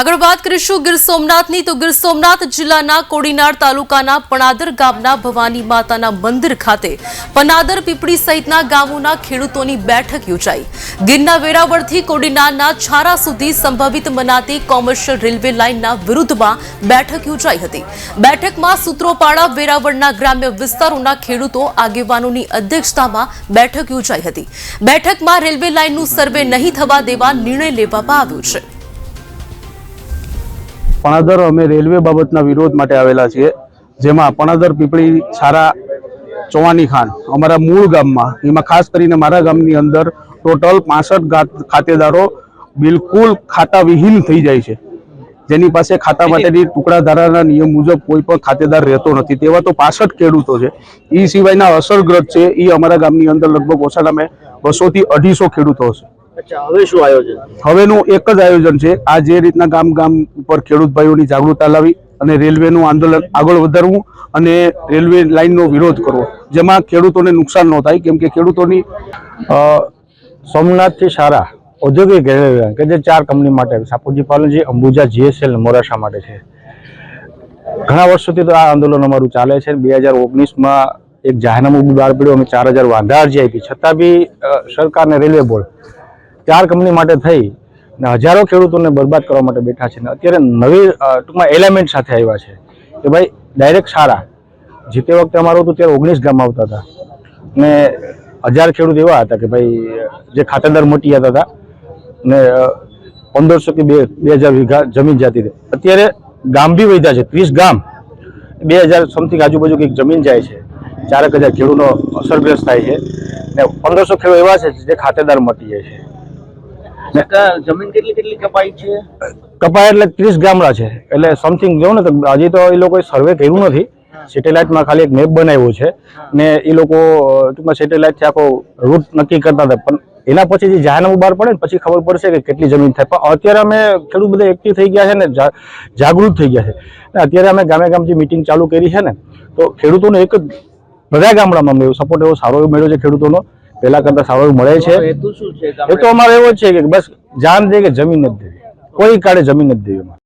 આગળ વાત કરીશું ગીર સોમનાથની. તો ગીર સોમનાથ જિલ્લાના કોડીનાર તાલુકાના પણાદર ગામના ભવાની માતાના મંદિર ખાતે પનાદર પીપળી સહિતના ગામોના ખેડૂતોની બેઠક યોજાઈ. ગીરના વેરાવળથી કોડીનારના છારા સુધી સંભવિત મનાતી કોમર્શિયલ રેલવે લાઇનના વિરુદ્ધમાં બેઠક યોજાઈ હતી. બેઠકમાં સૂત્રોપાડા વેરાવળના ગ્રામ્ય વિસ્તારોના ખેડૂતો આગેવાનોની અધ્યક્ષતામાં બેઠક યોજાઈ હતી. બેઠકમાં રેલવે લાઇનનું સર્વે નહીં થવા દેવા નિર્ણય લેવામાં આવ્યો છે. પણાદર અમે રેલવે બાબતના વિરોધ માટે આવેલા છીએ જેમાં પણાદર પીપળી છારા ચોવાની ખાન અમારા મૂળ ગામમાં. એમાં ખાસ કરીને મારા ગામની અંદર ટોટલ પાસઠ ખાતેદારો બિલકુલ ખાતા વિહીન થઈ જાય છે. જેની પાસે ખાતા માટેની ટુકડા ધારાના નિયમ મુજબ કોઈ પણ ખાતેદાર રહેતો નથી. તેવા તો પાસઠ ખેડૂતો છે. એ સિવાયના અસરગ્રસ્ત છે. એ અમારા ગામની અંદર લગભગ ઓછામાં બસો થી અઢીસો ખેડૂતો હશે. હવે શું આયોજન? હવેનું એક જ આયોજન છે. આ જે રીતના ગામ ગામ ઉપર ખેડૂત ભાઈઓની જાગૃતતા લાવી અને રેલવેનું આંદોલન આગળ વધારવું અને રેલવે લાઇનનો વિરોધ કરવો, જેમાં ખેડૂતોને નુકસાન ન થાય, કેમ કે ખેડૂતોની સોમનાથથી સારા ઔદ્યોગિક રેલવે, કે જે ચાર કંપની માટે, સાપુજી પાલનજી, અંબુજા, જીએસએલ મોરાસા માટે છે. ઘણા વર્ષોથી તો આ આંદોલન અમારું ચાલે છે. બે હજાર ઓગણીસમાં એક જાહેરનામું બહાર પડ્યું. અમે ચાર હજાર વાંધા અરજી આપી. છતાં બી સરકારને રેલવે બોર્ડ ચાર કંપની માટે થઈ ને હજારો ખેડૂતોને બરબાદ કરવા માટે બેઠા છે ને અત્યારે નવી ટૂંકમાં એલિમેન્ટ સાથે આવ્યા છે કે ભાઈ ડાયરેક્ટ સારા જે તે વખતે અમારું હતું ત્યારે ઓગણીસ ગામ આવતા હતા. ને હજાર ખેડૂત એવા હતા કે ભાઈ, જે ખાતેદાર મોટી હતા હતા ને પંદરસો કે બે બે હજાર વીઘા જમીન જતી હતી. અત્યારે ગામ બી વધ્યા છે, ત્રીસ ગામ. બે હજાર સમથિંગ આજુબાજુ કંઈક જમીન જાય છે. ચારેક હજાર ખેડૂતો અસરગ્રસ્ત થાય છે. ને પંદરસો ખેડૂત એવા છે જે ખાતેદાર મટી જાય છે. જમીન કેટલી કેટલી કપાઈ છે? કપાય એટલે ત્રીસ ગામડા છે. એટલે સમથિંગ જો ને તો હજી તો એ લોકોએ સર્વે કર્યું નથી. સેટેલાઇટમાં ખાલી એક મેપ બનાવ્યો છે. ને એ લોકો ટૂંકમાં સેટેલાઇટથી આખો રૂટ નક્કી કરતા હતા. પણ એના પછી જે જાહેરનામું બહાર પડે ને પછી ખબર પડશે કે કેટલી જમીન થાય. પણ અત્યારે અમે ખેડૂત બધા એક્ટિવ થઈ ગયા છે ને જાગૃત થઈ ગયા છે. ને અત્યારે અમે ગામે ગામ જે મિટિંગ ચાલુ કરી છે ને તો ખેડૂતોને એક જ બધા ગામડામાં સપોર્ટ એવો સારો એવો મળ્યો છે ખેડૂતોનો. પહેલા કરતા સારું મળે છે. એ તો અમારે એવો જ છે કે બસ જાન દે કે જમીન નથી દેવી. કોઈ કાળે જમીન નથી દેવી